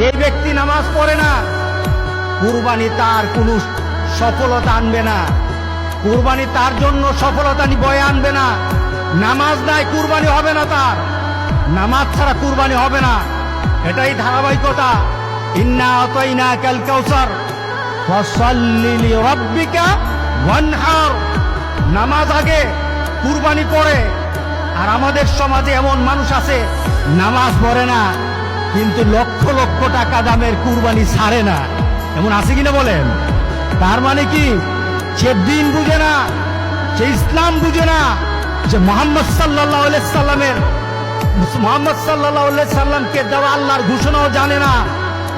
যে ব্যক্তি নামাজ পড়ে না, কুরবানি তার কোনো সফলতা আনবে না। কুরবানি তার জন্য সফলতা বয়ে আনবে না। নামাজ নাই, কুরবানি হবে না তার। নামাজ ছাড়া কুরবানি হবে না। এটাই ধারাবাহিকতা। ইন্না অতইনা কাল ওয়ানহার। নামাজ আগে কুরবানি পড়ে। আর আমাদের সমাজে এমন মানুষ আছে, নামাজ পড়ে না। কিন্তু লক্ষ লক্ষ টাকা দামের কুরবানি ছাড়ে না। এমন আছে কিনা বলেন? তার মানে কি? সে দিন বুঝে না, সে ইসলাম বুঝে না যে মোহাম্মদ সাল্লাহ সাল্লামের মোহাম্মদ সাল্লাহ সাল্লামকে দেওয়া আল্লাহর ঘোষণাও জানে না।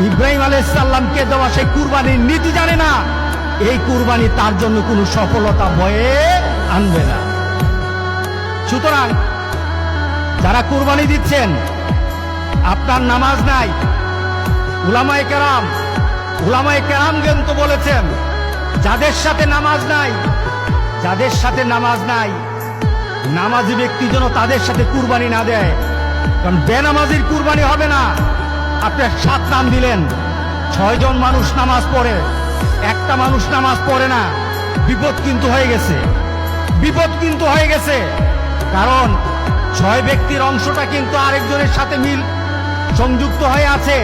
ইব্রাহিম আলাইহিস সাল্লামকে দেওয়া সেই কুরবানির নীতি জানে না। এই কুরবানি তার জন্য কোনো সফলতা বয়ে আনবে না। সুতরাং যারা কুরবানি দিচ্ছেন আপনার নামাজ নাই। উলামায়ে কেরাম উলামায়ে কেরাম কিন্তু বলেছেন, যাদের সাথে নামাজ নাই, যাদের সাথে নামাজ নাই, নামাজি ব্যক্তি যেন তাদের সাথে কুরবানি না দেয়। কারণ বেনামাজির কুরবানি হবে না। আপনি সাত নাম দিলেন ছয়জন মানুষ নামাজ পড়ে, একটা মানুষ নামাজ পড়ে না। বিপদ কিন্তু হয়ে গেছে। বিপদ কিন্তু হয়ে গেছে। কারণ ছয় ব্যক্তির অংশটা কিন্তু আরেকজনের সাথে মিল সংযুক্ত হয়ে আছে।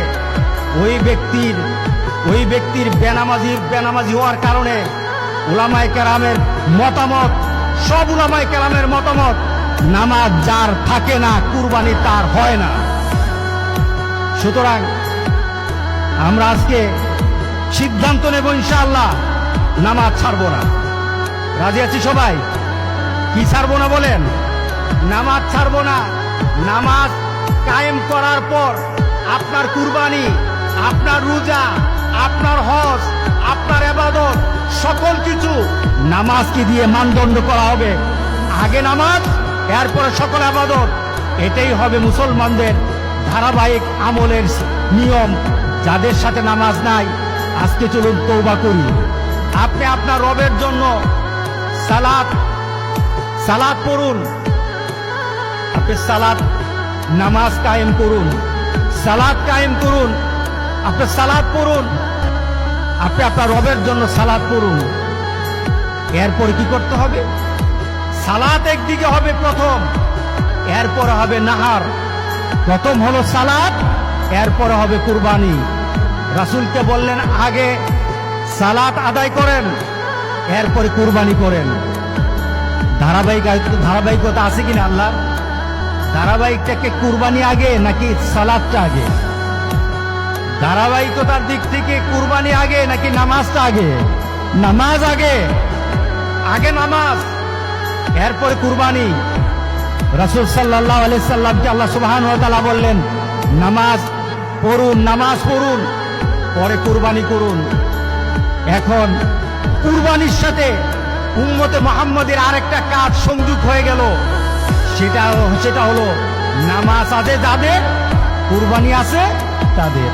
ওই ব্যক্তির ওই ব্যক্তির বেনামাজির বেনামাজি হওয়ার কারণে উলামায়ে কেরামের মতামত, সব উলামায়ে কেরামের মতামত, নামাজ যার থাকে না, কুরবানি তার হয় না। সুতরাং আমরা আজকে সিদ্ধান্ত নেব ইনশাআল্লাহ, নামাজ ছাড়বো না। রাজি আছি সবাই? কি ছাড়বো না বলেন? নামাজ ছাড়বো না, নামাজ কায়েম করার পর আপনার কুরবানি, আপনার রোজা, আপনার হজ, আপনার এবাদত সকল কিছু নামাজকে দিয়ে মানদণ্ড করা হবে। আগে নামাজ, এরপরে সকল আবাদত। এটাই হবে মুসলমানদের ধারাবাহিক আমলের নিয়ম। যাদের সাথে নামাজ নাই, আজকে চলুন তৌবা করি। আপনি আপনার রবের জন্য সালাদ সালাদ পড়ুন। আপনি সালাত নামাজ কায়েম করুন, সালাদ কায়েম করুন, আপনি সালাদ পড়ুন, আপনি আপনার রবের জন্য সালাদ পড়ুন। এরপরে কি করতে হবে? সালাত একদিকে হবে প্রথম, এরপরে হবে নাহার। প্রথম হলো সালাত এরপরে হবে কুরবানি। রাসূলকে বললেন, আগে সালাত আদায় করেন, এরপরে কুরবানি করেন। ধারাবাহিক ধারাবাহিকতা আছে কিনা আল্লাহ ধারাবাহিকটাকে কুরবানি আগে নাকি সালাদটা আগে? ধারাবাহিকতার দিক থেকে কুরবানি আগে নাকি নামাজটা আগে? নামাজ আগে। আগে নামাজ, এরপরে কুরবানি। রাসূল সাল্লাল্লাহু আলাইহি সাল্লামকে আল্লাহ সুবহানাহু ওয়া তাআলা বললেন, নামাজ পড়ুন নামাজ পড়ুন, পরে কুরবানি করুন। এখন কুরবানির সাথে উম্মতে মোহাম্মদের আরেকটা কাজ সংযুক্ত হয়ে গেল। সেটা সেটা হলো নামাজ আছে যাদের কুরবানি আছে তাদের।